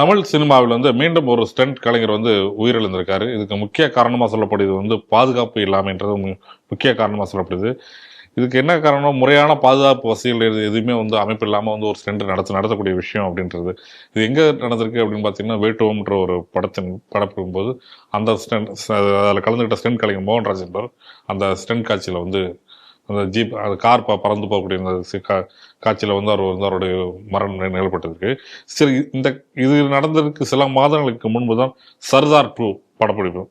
தமிழ் சினிமாவில் வந்து மீண்டும் ஒரு ஸ்டண்ட் கலைஞர் வந்து உயிரிழந்திருக்காரு. இதுக்கு முக்கிய காரணமாக சொல்லப்படுது வந்து பாதுகாப்பு இல்லாமன்றது மு- முக்கிய காரணமாக சொல்லப்படுது. இதுக்கு என்ன காரணம்? முறையான பாதுகாப்பு வசதிகள் எதுவுமே வந்து அமைப்பு இல்லாமல் வந்து ஒரு ஸ்டெண்ட் நடத்த நடத்தக்கூடிய விஷயம் அப்படின்றது. இது எங்கே நடந்திருக்கு அப்படின்னு பார்த்தீங்கன்னா வேட்டுவோம்ன்ற ஒரு படத்தின் படப்பிடும் போது அந்த ஸ்டெண்ட் அதில் கலந்துக்கிட்ட ஸ்டெண்ட் கலைஞர் மோகன்ராஜ் என்பவர் அந்த ஸ்டெண்ட் காட்சியில் வந்து அந்த ஜீப் அந்த கார் பறந்து போகக்கூடிய அந்த காட்சியில் வந்து அவர் வந்து அவருடைய மரணம் நிகழ்பட்டிருக்கு சரி இந்த இது நடந்ததுக்கு சில மாதங்களுக்கு முன்பு தான் சர்தார் டூ படப்பிடிப்பு.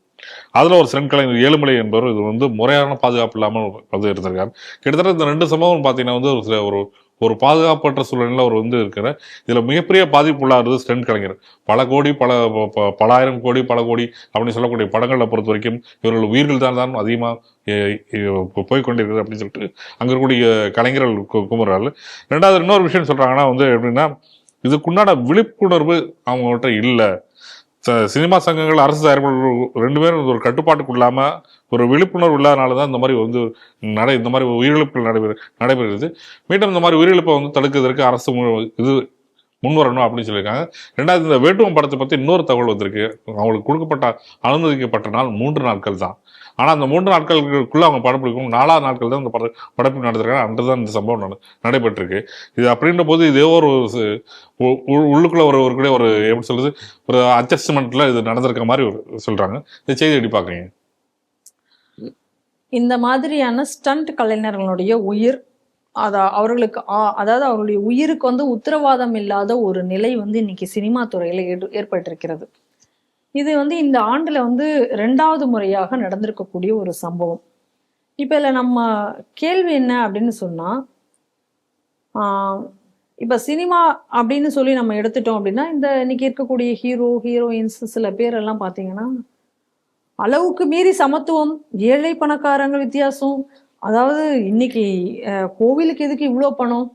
அதில் ஒரு ஸ்டென்ட் கலைஞர் ஏழுமலை என்பவர் இது வந்து முறையான பாதுகாப்பு இல்லாமல் வந்து இருந்திருக்கார். கிட்டத்தட்ட இந்த ரெண்டு சம்பவம் பார்த்தீங்கன்னா வந்து ஒரு சில- ஒரு ஒரு பாதுகாப்பற்ற சூழ்நிலையில் அவர் வந்து இருக்கிற இதில் மிகப்பெரிய பாதிப்பு உள்ளாருது ஸ்டென்ட் கலைஞர். பல கோடி பல ப- பல ஆயிரம் கோடி பல கோடி அப்படின்னு சொல்லக்கூடிய படங்களை பொறுத்த வரைக்கும் இவர்கள் உயிர்கள் தான் தான் அதிகமாக போய் கொண்டிருக்கிறது அப்படின்னு சொல்லிட்டு அங்கே இருக்கக்கூடிய கலைஞர்கள் கு- ரெண்டாவது இன்னொரு விஷயம் சொல்கிறாங்கன்னா வந்து எப்படின்னா இதுக்குண்டான விழிப்புணர்வு அவங்கள்ட்ட இல்லை. சினிமா சங்கங்கள் அரசு தயாரிப்பாளர்கள் ரெண்டு பேரும் ஒரு கட்டுப்பாட்டுக்கு இல்லாமல் ஒரு விழிப்புணர்வு இல்லாதனால தான் இந்த மாதிரி வந்து நடை இந்த மாதிரி உயிரிழப்புகள் நடைபெறு நடைபெறுகிறது. மீண்டும் இந்த மாதிரி உயிரிழப்பை வந்து தடுக்கிறதுக்கு அரசு இது முன்வரணும் அப்படின்னு சொல்லியிருக்காங்க. ரெண்டாவது இந்த வேட்டுவம் படத்தை பற்றி இன்னொரு தகவல் வந்திருக்கு. அவங்களுக்கு கொடுக்கப்பட்ட அனுமதிக்கப்பட்ட நாள் மூன்று நாட்கள் தான். ஆனால் அந்த மூன்று நாட்களுக்குள்ளே அவங்க படப்பிடிக்கும் நாலாவது நாட்கள் தான் அந்த பட படப்பிடிப்பு நடந்திருக்காங்க. அன்று தான் இந்த சம்பவம் நட- நடைபெற்றிருக்கு. இது அப்படின்ற போது இதே ஒரு உள்ளுக்குள்ளே ஒரு ஒரு கூட ஒரு எப்படி சொல்கிறது ஒரு அட்ஜஸ்ட்மெண்ட்டில் இது நடந்திருக்க மாதிரி ஒரு சொல்கிறாங்க இந்த செய்தி எப்படி பார்க்குறீங்க இந்த மாதிரியான ஸ்டண்ட் கலைஞர்களுடைய உயிர் அதா அவர்களுக்கு அதாவது அவர்களுடைய உயிருக்கு வந்து உத்தரவாதம் இல்லாத ஒரு நிலை வந்து இன்னைக்கு சினிமா துறையில் ஏற்பட்டிருக்கிறது. இது வந்து இந்த ஆண்டுல வந்து ரெண்டாவது முறையாக நடந்திருக்கக்கூடிய ஒரு சம்பவம். இப்ப இதுல நம்ம கேள்வி என்ன அப்படின்னு சொன்னா இப்போ இப்ப சினிமா அப்படின்னு சொல்லி நம்ம எடுத்துட்டோம் அப்படின்னா இந்த இன்னைக்கு இருக்கக்கூடிய ஹீரோ ஹீரோயின்ஸ் சில பேரெல்லாம் பார்த்தீங்கன்னா பாத்தீங்கன்னா அளவுக்கு மீறி சமத்துவம் ஏழை பணக்காரங்க வித்தியாசம் அதாவது இன்னைக்கு கோவிலுக்கு எதுக்கு இவ்வளோ பணம்?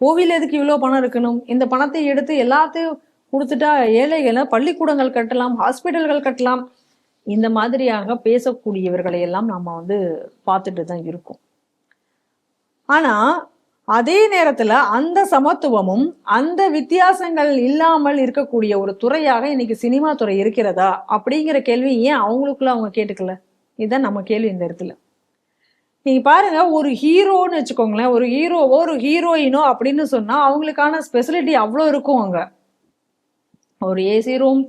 கோவில் எதுக்கு இவ்வளோ பணம் இருக்கணும்? இந்த பணத்தை எடுத்து எல்லாத்தையும் கொடுத்துட்டா ஏழைகளை பள்ளிக்கூடங்கள் கட்டலாம் ஹாஸ்பிட்டல்கள் கட்டலாம். இந்த மாதிரியாக பேசக்கூடியவர்களை எல்லாம் நாம வந்து பார்த்துட்டு தான் இருக்கோம். ஆனா அதே நேரத்துல அந்த சமத்துவமும் அந்த வித்தியாசங்கள் இல்லாமல் இருக்கக்கூடிய ஒரு துறையாக இன்னைக்கு சினிமா துறை இருக்கிறதா அப்படிங்கிற கேள்வி ஏன் அவங்களுக்குள்ள அவங்க கேட்டுக்கல? இதுதான் நம்ம கேள்வி இந்த இடத்துல. நீங்க பாருங்க ஒரு ஹீரோன்னு வச்சுக்கோங்களேன் ஒரு ஹீரோவோ ஒரு ஹீரோயினோ அப்படின்னு சொன்னா அவங்களுக்கான ஸ்பெசிலிட்டி அவ்வளோ இருக்கும் அங்கே. ஒரு ஏசி ரூம்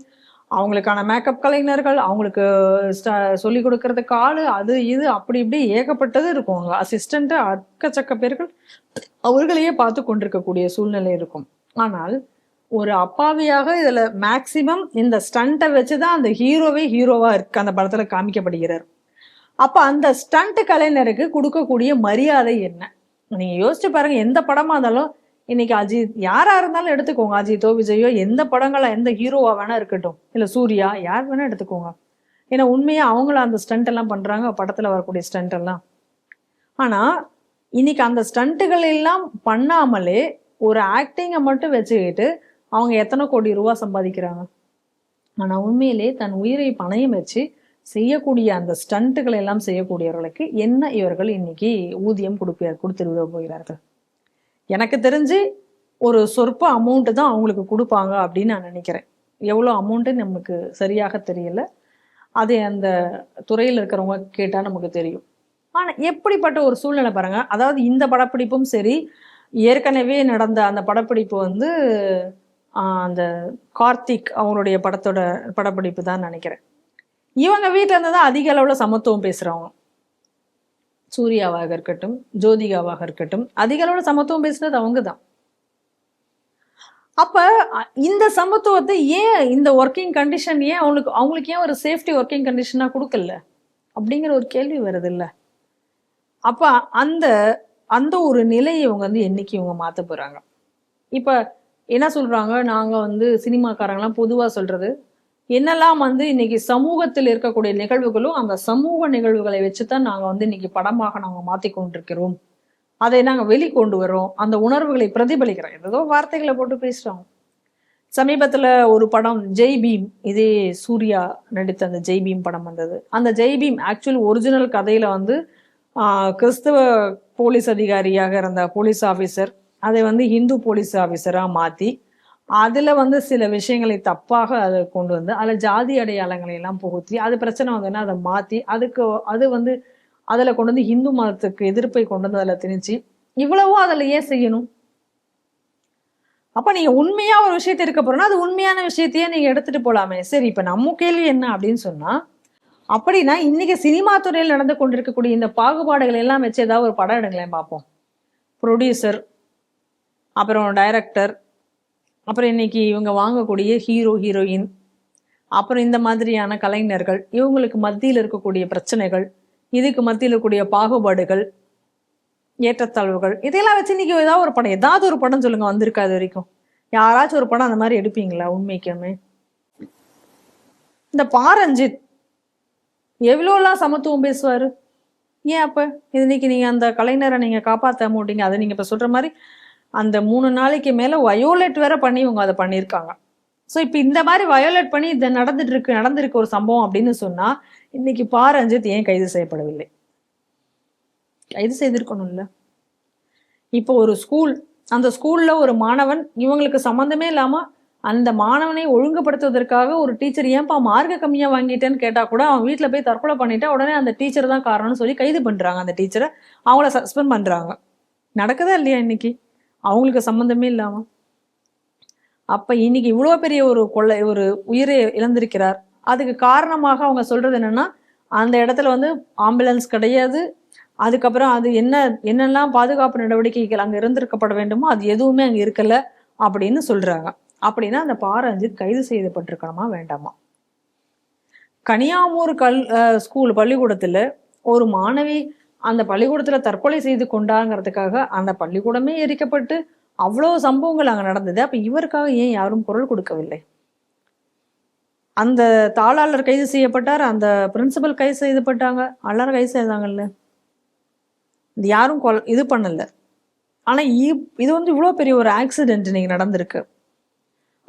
அவங்களுக்கான மேக்கப் கலைஞர்கள் அவங்களுக்கு சொல்லி கொடுக்கறதுக்கு ஆள் அது இது அப்படி இப்படி ஏகப்பட்டது இருக்கும். அவங்க அசிஸ்டண்ட்டு அக்கச்சக்க பேர்கள் அவர்களையே பார்த்து கொண்டிருக்கக்கூடிய சூழ்நிலை இருக்கும். ஆனால் ஒரு அப்பாவியாக இதுல மேக்சிமம் இந்த ஸ்டண்ட்டை வச்சுதான் அந்த ஹீரோவே ஹீரோவா இருக்கு அந்த படத்துல காமிக்கப்படுகிறார். அப்ப அந்த ஸ்டண்ட் கலைஞருக்கு கொடுக்கக்கூடிய மரியாதை என்ன? நீங்க யோசிச்சு பாருங்க எந்த படமா இருந்தாலும் இன்னைக்கு அஜித் யாரா இருந்தாலும் எடுத்துக்கோங்க. அஜித்தோ விஜயோ எந்த படங்களா எந்த ஹீரோவா வேணா இருக்கட்டும். இல்ல சூர்யா யார் வேணா எடுத்துக்கோங்க. ஏன்னா உண்மையா அவங்களும் அந்த ஸ்டண்ட் எல்லாம் பண்றாங்க. படத்துல வரக்கூடிய ஸ்டண்ட் எல்லாம். ஆனா இன்னைக்கு அந்த ஸ்டண்ட்டுகள் எல்லாம் பண்ணாமலே ஒரு ஆக்டிங்கை மட்டும் வச்சுக்கிட்டு அவங்க எத்தனை கோடி ரூபா சம்பாதிக்கிறாங்க. ஆனா உண்மையிலே தன் உயிரை பணையம் வச்சு செய்யக்கூடிய அந்த ஸ்டண்ட்டுகளை எல்லாம் செய்யக்கூடியவர்களுக்கு என்ன இவர்கள் இன்னைக்கு ஊதியம் கொடுப்ப கொடுத்துருவிட போகிறார்கள்? எனக்கு தெரிஞ்சு ஒரு சொற்ப அமௌண்ட்டு தான் அவங்களுக்கு கொடுப்பாங்க அப்படின்னு நான் நினைக்கிறேன். எவ்வளோ அமௌண்ட்டு நமக்கு சரியாக தெரியல. அது அந்த துறையில் இருக்கிறவங்க கேட்டால் நமக்கு தெரியும். ஆனால் எப்படிப்பட்ட ஒரு சூழ்நிலை பாருங்கள் அதாவது இந்த படப்பிடிப்பும் சரி ஏற்கனவே நடந்த அந்த படப்பிடிப்பு வந்து அந்த கார்த்திக் அவங்களுடைய படத்தோட படப்பிடிப்பு தான் நினைக்கிறேன். இவங்க வீட்டில் இருந்து தான் அதிக அளவில் சமத்துவம் பேசுகிறவங்க சூர்யாவாக இருக்கட்டும் ஜோதிகாவாக இருக்கட்டும் அதிக அளவில் சமத்துவம் பேசினது அவங்க தான் அப்ப இந்த சமத்துவத்தை ஏன் இந்த ஒர்க்கிங் கண்டிஷன் ஏன் அவங்களுக்கு அவங்களுக்கு ஏன் ஒரு சேஃப்டி ஒர்க்கிங் கண்டிஷனா கொடுக்கல? அப்படிங்கிற ஒரு கேள்வி வருது இல்ல அப்ப அந்த அந்த ஒரு நிலையை இவங்க வந்து என்னைக்கு இவங்க மாத்த போறாங்க? இப்ப என்ன சொல்றாங்க? நாங்க வந்து சினிமாக்காரங்களாம் பொதுவா சொல்றது என்னெல்லாம் வந்து இன்னைக்கு சமூகத்தில் இருக்கக்கூடிய நிகழ்வுகளும் அந்த சமூக நிகழ்வுகளை வச்சுதான் நாங்க வந்து இன்னைக்கு படமாக நாங்க மாத்தி கொண்டிருக்கிறோம். அதை நாங்க வெளிக்கொண்டு வரோம் அந்த உணர்வுகளை பிரதிபலிக்கிறோம். ஏதோ வார்த்தைகளை போட்டு பேசுறோம். சமீபத்துல ஒரு படம் ஜெய் பீம். இதே சூர்யா நடித்த அந்த ஜெய் பீம் படம் வந்தது. அந்த ஜெய் பீம் ஆக்சுவல் ஒரிஜினல் கதையில வந்து கிறிஸ்தவ போலீஸ் அதிகாரியாக இருந்த போலீஸ் ஆபீசர் அதை வந்து இந்து போலீஸ் ஆபீசரா மாத்தி அதில் வந்து சில விஷயங்களை தப்பாக அதை கொண்டு வந்து அதில் ஜாதி அடையாளங்களை எல்லாம் புகுத்தி அது பிரச்சனை வந்ததுன்னா அதை மாற்றி அதுக்கு அது வந்து அதில் கொண்டு வந்து இந்து மதத்துக்கு எதிர்ப்பை கொண்டு வந்து அதில் திணிச்சு இவ்வளவோ அதில் ஏன் செய்யணும்? அப்போ நீங்கள் உண்மையாக ஒரு விஷயத்தை இருக்க போறோம்னா அது உண்மையான விஷயத்தையே நீங்கள் எடுத்துகிட்டு போகலாமே சரி இப்போ நம்ம கேள்வி என்ன அப்படின்னு சொன்னால் அப்படின்னா இன்னைக்கு சினிமா துறையில் நடந்து கொண்டிருக்கக்கூடிய இந்த பாகுபாடுகள் எல்லாம் வச்சு ஏதாவது ஒரு படம் எடுங்களேன் பார்ப்போம். ப்ரொடியூசர் அப்புறம் டைரக்டர் அப்புறம் இன்னைக்கு இவங்க வாங்கக்கூடிய ஹீரோ ஹீரோயின் அப்புறம் இந்த மாதிரியான கலைஞர்கள் இவங்களுக்கு மத்தியில் இருக்கக்கூடிய பிரச்சனைகள் இதுக்கு மத்தியில் இருக்கக்கூடிய பாகுபாடுகள் ஏற்றத்தாழ்வுகள் இதையெல்லாம் வச்சு இன்னைக்கு ஏதாவது ஒரு படம் ஏதாவது ஒரு படம் சொல்லுங்க வந்திருக்கா அது வரைக்கும். யாராச்சும் ஒரு படம் அந்த மாதிரி எடுப்பீங்களா உண்மைக்குமே? இந்த பாரஞ்சித் எவ்வளோலாம் சமத்துவம் பேசுவாரு? ஏன் அப்ப? இது இன்னைக்கு நீங்க அந்த கலைஞரை நீங்க காப்பாற்ற மாட்டீங்க அதை நீங்க இப்ப சொல்ற மாதிரி அந்த மூணு நாளைக்கு மேலே வயோலேட் வேற பண்ணி இவங்க அதை பண்ணியிருக்காங்க. ஸோ இப்போ இந்த மாதிரி வயோலேட் பண்ணி இது நடந்துட்டு இருக்கு நடந்திருக்கு ஒரு சம்பவம் அப்படின்னு சொன்னா இன்னைக்கு பா ரஞ்சித் ஏன் கைது செய்யப்படவில்லை? கைது செய்திருக்கணும்ல. இப்போ ஒரு ஸ்கூல் அந்த ஸ்கூல்ல ஒரு மாணவன் இவங்களுக்கு சம்மந்தமே இல்லாம அந்த மாணவனை ஒழுங்குபடுத்துவதற்காக ஒரு டீச்சர் ஏன்பா மார்க்க கம்மியா வாங்கிட்டேன்னு கேட்டா கூட அவன் வீட்டில் போய் தற்கொலை பண்ணிட்டா உடனே அந்த டீச்சர் தான் காரணம்னு சொல்லி கைது பண்றாங்க அந்த டீச்சரை அவங்கள சஸ்பெண்ட் பண்றாங்க. நடக்குதா இல்லையா இன்னைக்கு? அவங்களுக்கு சம்மந்தமே இல்லாம. அப்போ இன்னைக்கு இவ்வளோ பெரிய ஒரு கொள்ளை ஒரு உயிரை இழந்திருக்கிறார். அதுக்கு காரணமாக அவங்க சொல்கிறது என்னென்னா அந்த இடத்துல வந்து ஆம்புலன்ஸ் கிடையாது. அதுக்கப்புறம் அது என்ன என்னெல்லாம் பாதுகாப்பு நடவடிக்கைகள் அங்கே இருந்திருக்கப்பட வேண்டுமோ அது எதுவுமே அங்கே இருக்கலை அப்படின்னு சொல்கிறாங்க அப்படின்னா அந்த பாரஞ்சித் கைது செய்யப்பட்டிருக்கணுமா வேண்டாமா? கனியாமூர் கல் ஸ்கூல் பள்ளிக்கூடத்தில் ஒரு மாணவி அந்த பள்ளிக்கூடத்தில் தற்கொலை செய்து கொண்டாங்கிறதுக்காக அந்த பள்ளிக்கூடமே எரிக்கப்பட்டு அவ்வளோ சம்பவங்கள் அங்கே நடந்தது. அப்போ இவருக்காக ஏன் யாரும் குரல் கொடுக்கவில்லை? அந்த தாளாளர் கைது செய்யப்பட்டார் அந்த பிரின்சிபல் கைது செய்யப்பட்டாங்க எல்லாரும் கைது செய்தாங்கல்ல? இது யாரும் கொல் இது பண்ணலை. ஆனால் இது வந்து இவ்வளோ பெரிய ஒரு ஆக்சிடென்ட் இன்னைக்கு நடந்திருக்கு.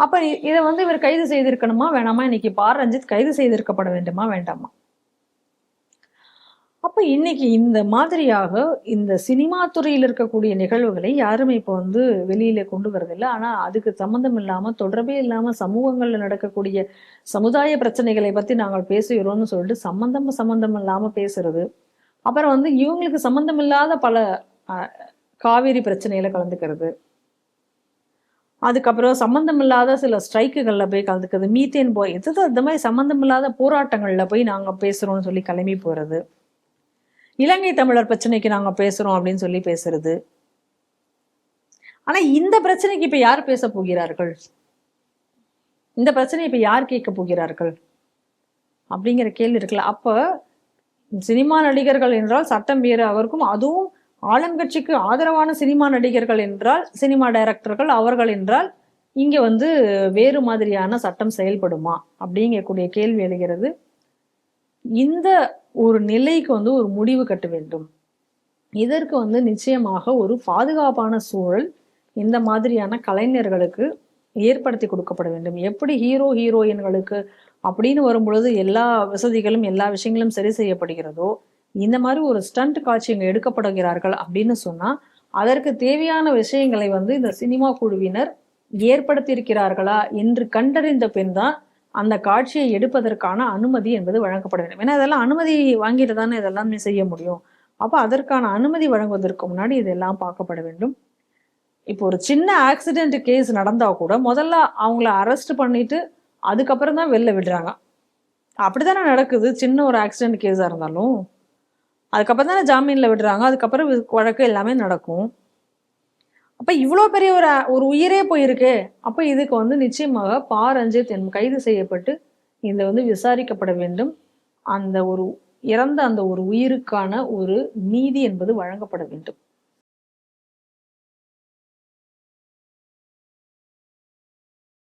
அப்போ இதை வந்து இவர் கைது செய்திருக்கணுமா வேணாமா? இன்னைக்கு பார் ரஞ்சித் கைது செய்திருக்கப்பட வேண்டுமா வேண்டாமா? அப்ப இன்னைக்கு இந்த மாதிரியாக இந்த சினிமா துறையில் இருக்கக்கூடிய நிகழ்வுகளை யாருமே இப்போ வந்து வெளியில கொண்டு வரதில்லை ஆனா அதுக்கு சம்மந்தம் இல்லாம தொடர்பே இல்லாம சமூகங்கள்ல நடக்கக்கூடிய சமுதாய பிரச்சனைகளை பத்தி நாங்கள் பேசுகிறோம்னு சொல்லிட்டு சம்மந்தம் சம்மந்தம் இல்லாம பேசுறது. அப்புறம் வந்து இவங்களுக்கு சம்மந்தம் இல்லாத பல காவேரி பிரச்சனையில கலந்துக்கிறது. அதுக்கப்புறம் சம்மந்தம் இல்லாத சில ஸ்ட்ரைக்குகளில் போய் கலந்துக்கிறது. மீத்தேன் போய் எது இந்த மாதிரி சம்மந்தம் இல்லாத போராட்டங்களில் போய் நாங்கள் பேசுகிறோம்னு சொல்லி கிளம்பி போகிறது இலங்கை தமிழர் பிரச்சனைக்கு நாங்கள் பேசுகிறோம் அப்படின்னு சொல்லி பேசுறது. ஆனால் இந்த பிரச்சனைக்கு இப்போ யார் பேச போகிறார்கள்? இந்த பிரச்சனை இப்போ யார் கேட்க போகிறார்கள்? அப்படிங்கிற கேள்வி இருக்குல்ல. அப்போ சினிமா நடிகர்கள் என்றால் சட்டம் வேறு அவருக்கும் அதுவும் ஆளுங்கட்சிக்கு ஆதரவான சினிமா நடிகர்கள் என்றால் சினிமா டைரக்டர்கள் அவர்கள் என்றால் இங்கே வந்து வேறு மாதிரியான சட்டம் செயல்படுமா? அப்படிங்கக்கூடிய கேள்வி எழுகிறது. இந்த ஒரு நிலைக்கு வந்து ஒரு முடிவு கட்ட வேண்டும். இதற்கு வந்து நிச்சயமாக ஒரு பாதுகாப்பான சூழல் இந்த மாதிரியான கலைஞர்களுக்கு ஏற்படுத்தி கொடுக்கப்பட வேண்டும். எப்படி ஹீரோ ஹீரோயின்களுக்கு அப்படின்னு வரும்பொழுது எல்லா வசதிகளும் எல்லா விஷயங்களும் சரி செய்யப்படுகிறதோ இந்த மாதிரி ஒரு ஸ்டண்ட் காட்சி இங்கே எடுக்கப்படுகிறார்கள் அப்படின்னு சொன்னா அதற்கு தேவையான விஷயங்களை வந்து இந்த சினிமா குழுவினர் ஏற்படுத்தியிருக்கிறார்களா என்று கண்டறிந்த பின் தான் அந்த காட்சியை எடுப்பதற்கான அனுமதி என்பது வழங்கப்பட வேண்டும் ஏன்னா இதெல்லாம் அனுமதி வாங்கிட்டு தானே இதெல்லாமே செய்ய முடியும். அப்போ அதற்கான அனுமதி வழங்குவதற்கு முன்னாடி இதெல்லாம் பார்க்கப்பட வேண்டும். இப்போ ஒரு சின்ன ஆக்சிடென்ட் கேஸ் நடந்தால் கூட முதல்ல அவங்கள அரெஸ்ட் பண்ணிட்டு அதுக்கப்புறம் தான் வெளில விடுறாங்க. அப்படித்தானே நடக்குது? சின்ன ஒரு ஆக்சிடென்ட் கேஸாக இருந்தாலும். அதுக்கப்புறம் தானே ஜாமீனில் விடுறாங்க. அதுக்கப்புறம் வி- வழக்கு எல்லாமே நடக்கும். அப்ப இவ்வளோ பெரிய ஒரு ஒரு உயிரே போயிருக்கு. அப்ப இதுக்கு வந்து நிச்சயமாக பா ரஞ்சித் என் கைது செய்யப்பட்டு இந்த வந்து விசாரிக்கப்பட வேண்டும். அந்த ஒரு இறந்த அந்த ஒரு உயிருக்கான ஒரு நீதி என்பது வழங்கப்பட வேண்டும்.